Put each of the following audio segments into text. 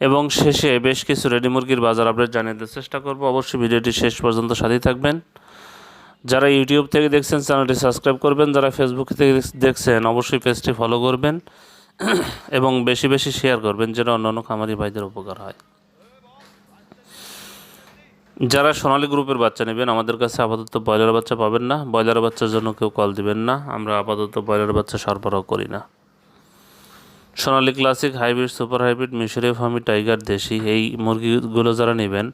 এবং শেষে বেশ কিছু রেডি মুরগির বাজার আপডেট জানিয়ে দেওয়ার চেষ্টা করব। অবশ্যই ভিডিওটি শেষ পর্যন্ত সাথেই থাকবেন। যারা ইউটিউব থেকে দেখছেন, চ্যানেলটি সাবস্ক্রাইব করবেন। যারা ফেসবুক থেকে দেখছেন, অবশ্যই পেজটি ফলো করবেন এবং বেশি বেশি শেয়ার করবেন, যেন অন্যান্য খামারি ভাইদের উপকার হয়। যারা সোনালী গ্রুপের বাচ্চা নেবেন, আমাদের কাছে আপাতত ব্রয়লার বাচ্চা পাবেন না। ব্রয়লার বাচ্চার জন্য কেউ কল দিবেন না। আমরা আপাতত ব্রয়লার বাচ্চা সরবরাহ করি না। Sonali classic, hybrid, super hybrid মিশরি ফার্মি, টাইগার, দেশি, এই মুরগিগুলো যারা নেবেন,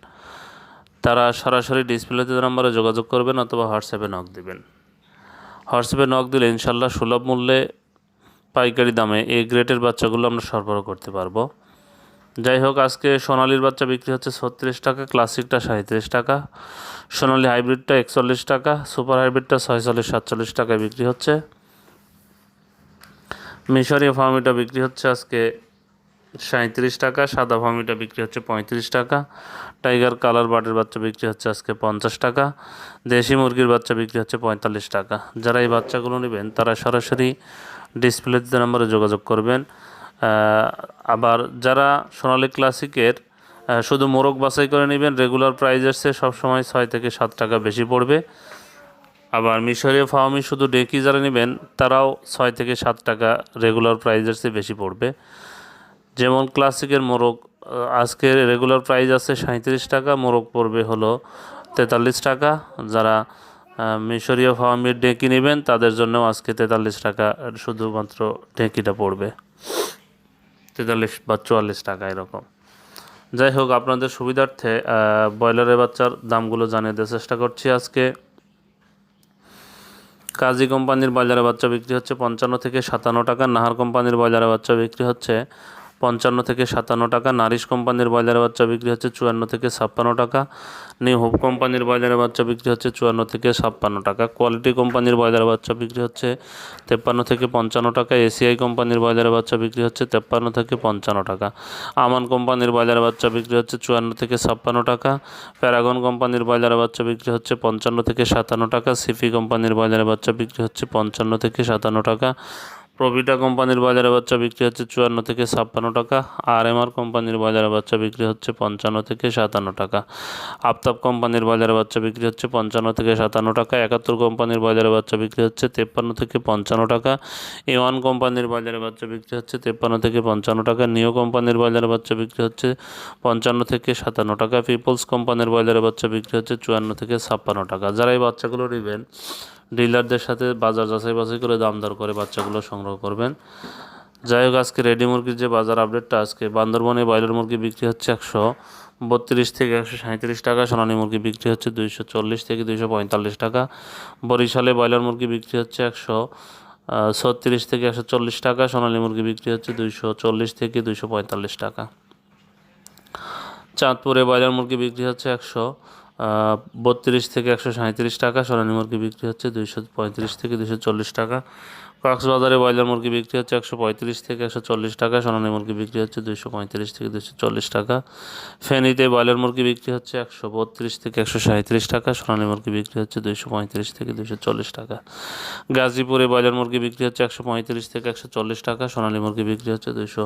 তারা সরাসরি ডিসপ্লেতে নাম্বারে যোগাযোগ করবেন অথবা হোয়াটসঅ্যাপে নক দিবেন। হোয়াটসঅ্যাপে নক দিলে ইনশাল্লাহ সুলভ মূল্যে পাইকারি দামে এ গ্রেটের বাচ্চাগুলো আমরা সরবরাহ করতে পারব। যাই হোক, আজকে সোনালির বাচ্চা বিক্রি হচ্ছে ছত্রিশ টাকা, ক্লাসিকটা সাঁত্রিশ টাকা, সোনালি হাইব্রিডটা একচল্লিশ টাকা, সুপার হাইব্রিডটা ছয়চল্লিশ, সাতচল্লিশ টাকায় বিক্রি হচ্ছে। মিশরীয় ফার্মিটা বিক্রি হচ্ছে আজকে সাঁত্রিশ টাকা, সাদা ফার্মিটা বিক্রি হচ্ছে পঁয়ত্রিশ টাকা। টাইগার কালার বার্ডের বাচ্চা বিক্রি হচ্ছে আজকে পঞ্চাশ টাকা। দেশি মুরগির বাচ্চা বিক্রি হচ্ছে পঁয়তাল্লিশ টাকা। যারা এই বাচ্চাগুলো নেবেন, তারা সরাসরি ডিসপ্লেতে নম্বরে যোগাযোগ করবেন। আবার যারা সোনালি ক্লাসিকের শুধু মোরগ বাছাই করে নেবেন, রেগুলার প্রাইস আসছে সবসময় ছয় থেকে সাত টাকা বেশি পড়বে। আবার মিশরীয় ফার্মি শুধু ডেকি যারা নেবেন, তারাও ছয় থেকে সাত টাকা রেগুলার প্রাইজের চেয়ে বেশি পড়বে। যেমন ক্লাসিকের মোরগ আজকে রেগুলার প্রাইস আছে সাঁত্রিশ টাকা, মোরগ পড়বে হলো তেতাল্লিশ টাকা। যারা মিশরীয় ফার্মির ডেকি নেবেন, তাদের জন্য আজকে তেতাল্লিশ টাকা, শুধুমাত্র ডেকিটা পড়বে। তেতাল্লিশ বা চুয়াল্লিশ টাকা এরকম। যাই হোক, আপনাদের সুবিধার্থে ব্রয়লারের বাচ্চার দামগুলো জানিয়ে দেওয়ার চেষ্টা করছি আজকে। কাজী কোম্পানির বাজারে বাচ্চা বিক্রি হচ্ছে পঞ্চান্ন থেকে সাতান্ন টাকা। নাহার কোম্পানির বাজারে বাচ্চা বিক্রি হচ্ছে পঞ্চান্ন থেকে সাতান্ন টাকা। নারিশ কোম্পানির বাজারে বাচ্চা বিক্রি হচ্ছে চুয়ান্ন থেকে ছাপ্পান্ন টাকা। নিউ হোপ কোম্পানির বাজারে বাচ্চা বিক্রি হচ্ছে চুয়ান্ন থেকে ছাপ্পান্ন টাকা। কোয়ালিটি কোম্পানির বাজারে বাচ্চা বিক্রি হচ্ছে তেপ্পান্ন থেকে পঞ্চান্ন টাকা। এসিআই কোম্পানির বাজারে বাচ্চা বিক্রি হচ্ছে তেপ্পান্ন থেকে পঞ্চান্ন টাকা। আমান কোম্পানির বাজারে বাচ্চা বিক্রি হচ্ছে চুয়ান্ন থেকে ছাপ্পান্ন টাকা। প্যারাগন কোম্পানির বাজারে বাচ্চা বিক্রি হচ্ছে পঞ্চান্ন থেকে সাতান্ন টাকা। সিফি কোম্পানির বাজারে বাচ্চা বিক্রি হচ্ছে পঞ্চান্ন থেকে সাতান্ন টাকা। প্রভিটা কোম্পানির বাজারে বাচ্চা বিক্রি হচ্ছে চুয়ান্ন থেকে ছাপ্পান্ন টাকা। আর এম আর কোম্পানির বাজারে বাচ্চা বিক্রি হচ্ছে পঞ্চান্ন থেকে সাতান্ন টাকা। আফতাব কোম্পানির বাজারে বাচ্চা বিক্রি হচ্ছে পঞ্চান্ন থেকে সাতান্ন টাকা। একাত্তর কোম্পানির বাজারে বাচ্চা বিক্রি হচ্ছে তেপ্পান্ন থেকে পঞ্চান্ন টাকা। এ ওয়ান কোম্পানির বাজারে বাচ্চা বিক্রি হচ্ছে তেপ্পান্ন থেকে পঞ্চান্ন টাকা। নিও কোম্পানির বাজারে বাচ্চা বিক্রি হচ্ছে পঞ্চান্ন থেকে সাতান্ন টাকা। পিপলস কোম্পানির বাজারে বাচ্চা বিক্রি হচ্ছে চুয়ান্ন থেকে ছাপ্পান্ন টাকা। যারা এই বাচ্চাগুলো নেবেন ডিলারদের সাথে বাজার যাচাই বাছাই করে দাম দর করে বাচ্চাগুলো সংগ্রহ করবেন। যাই হোক, আজকে রেডি মুরগির যে বাজার আপডেটটা, আজকে বান্দরবনে ব্রয়লার মুরগি বিক্রি হচ্ছে একশো বত্রিশ থেকে একশো সাঁত্রিশ টাকা, সোনালী মুরগি বিক্রি হচ্ছে দুইশো চল্লিশ থেকে দুইশো পঁয়তাল্লিশ টাকা, বরিশালে ব্রয়লার মুরগি বিক্রি হচ্ছে একশো ছত্রিশ থেকে একশো চল্লিশ টাকা, সোনালী মুরগি বিক্রি হচ্ছে দুইশো চল্লিশ থেকে দুইশো পঁয়তাল্লিশ টাকা। চাঁদপুরে ব্রয়লার মুরগি বিক্রি হচ্ছে একশো বত্রিশ থেকে একশো সাঁত্রিশ টাকা সোনালী মুরগি বিক্রি হচ্ছে দুইশো পঁয়ত্রিশ থেকে দুশো চল্লিশ টাকা। কক্সবাজারে ব্রয়লার মুরগি বিক্রি হচ্ছে একশো পঁয়ত্রিশ থেকে একশো চল্লিশ টাকা সোনালী মুরগি বিক্রি হচ্ছে দুশো পঁয়ত্রিশ থেকে দুশো চল্লিশ টাকা। ফেনীতে ব্রয়লার মুরগি বিক্রি হচ্ছে একশো বত্রিশ থেকে একশো সাঁত্রিশ টাকা সোনালী মুরগি বিক্রি হচ্ছে দুশো পঁয়ত্রিশ থেকে দুশো চল্লিশ টাকা। গাজীপুরে ব্রয়লার মুরগি বিক্রি হচ্ছে একশো পঁয়ত্রিশ থেকে একশো চল্লিশ টাকা সোনালী মুরগি বিক্রি হচ্ছে দুশো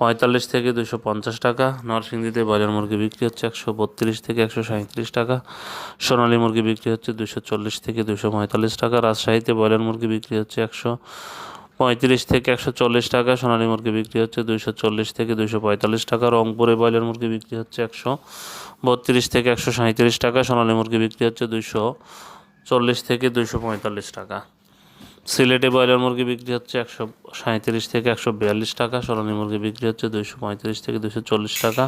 পঁয়তাল্লিশ থেকে দুশো পঞ্চাশ টাকা। নরসিংদীতে ব্রয়লার মুরগি বিক্রি হচ্ছে একশো বত্রিশ থেকে একশো সাঁত্রিশ টাকা। সোনালী মুরগি বিক্রি হচ্ছে দুশো চল্লিশ থেকে দুশো পঁয়তাল্লিশ টাকা। রাজশাহীতে ব্রয়লার মুরগি বিক্রি হচ্ছে একশো পঁয়ত্রিশ থেকে একশো চল্লিশ টাকা। সোনালী মুরগি বিক্রি হচ্ছে দুশো চল্লিশ থেকে দুশো পঁয়তাল্লিশ টাকা। রংপুরে ব্রয়লার মুরগি বিক্রি হচ্ছে একশো বত্রিশ থেকে একশো সাঁত্রিশ টাকা। সোনালী মুরগি বিক্রি হচ্ছে দুশো চল্লিশ থেকে দুশো পঁয়তাল্লিশ টাকা। সিলেটে ব্রয়লার মুরগি বিক্রি হচ্ছে একশো সাঁত্রিশ থেকে একশো বিয়াল্লিশ টাকা সোনালী মুরগি বিক্রি হচ্ছে দুশো পঁয়ত্রিশ থেকে দুশো চল্লিশ টাকা।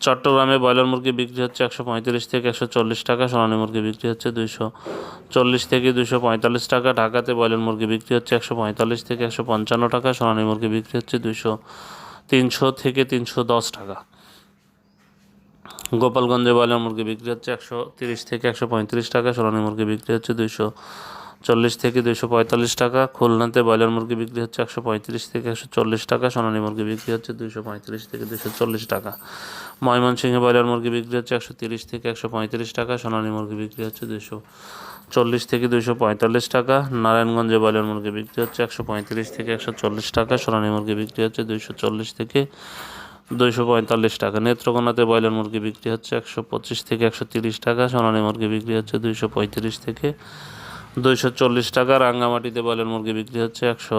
চট্টগ্রামে ব্রয়লার মুরগি বিক্রি হচ্ছে একশো পঁয়ত্রিশ থেকে একশো চল্লিশ টাকা সোনালী মুরগি বিক্রি হচ্ছে দুশো চল্লিশ থেকে দুশো পঁয়তাল্লিশ টাকা। ঢাকাতে ব্রয়লার মুরগি বিক্রি হচ্ছে একশো পঁয়তাল্লিশ থেকে একশো পঞ্চান্ন টাকা সোনালী মুরগি বিক্রি হচ্ছে দুশো তিনশো থেকে তিনশো দশ টাকা। গোপালগঞ্জে ব্রয়লার মুরগি বিক্রি হচ্ছে একশো তিরিশ থেকে একশো পঁয়ত্রিশ টাকা সোনালী মুরগি বিক্রি হচ্ছে দুইশো চল্লিশ থেকে দুশো পঁয়তাল্লিশ টাকা, খুলনাতে ব্রয়লার মুরগি বিক্রি হচ্ছে একশো পঁয়ত্রিশ থেকে একশো চল্লিশ টাকা, সোনালী মুরগি বিক্রি হচ্ছে দুশো পঁয়ত্রিশ থেকে দুশো চল্লিশ টাকা। ময়মনসিংহে ব্রয়লার মুরগি বিক্রি হচ্ছে একশো তিরিশ থেকে একশো পঁয়ত্রিশ টাকা, সোনালী মুরগি বিক্রি হচ্ছে দুশো চল্লিশ থেকে দুশো পঁয়তাল্লিশ টাকা, নারায়ণগঞ্জে ব্রয়লার মুরগি বিক্রি হচ্ছে একশো পঁয়ত্রিশ থেকে একশো চল্লিশ টাকা, সোনালী মুরগি বিক্রি হচ্ছে দুশো চল্লিশ থেকে দুইশো পঁয়তাল্লিশ টাকা। নেত্রকোনাতে ব্রয়লার মুরগি বিক্রি হচ্ছে একশো পঁচিশ থেকে একশো তিরিশ টাকা, সোনালী মুরগি বিক্রি হচ্ছে দুইশো পঁয়ত্রিশ থেকে দুইশো চল্লিশ টাকা, রাঙ্গামাটিতে বয়লার মুরগি বিক্রি হচ্ছে একশো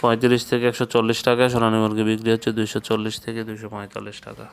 পঁয়ত্রিশ থেকে একশো চল্লিশ টাকা, সোনালী মুরগি বিক্রি হচ্ছে দুইশো চল্লিশ থেকে দুইশো পঁয়তাল্লিশ টাকা।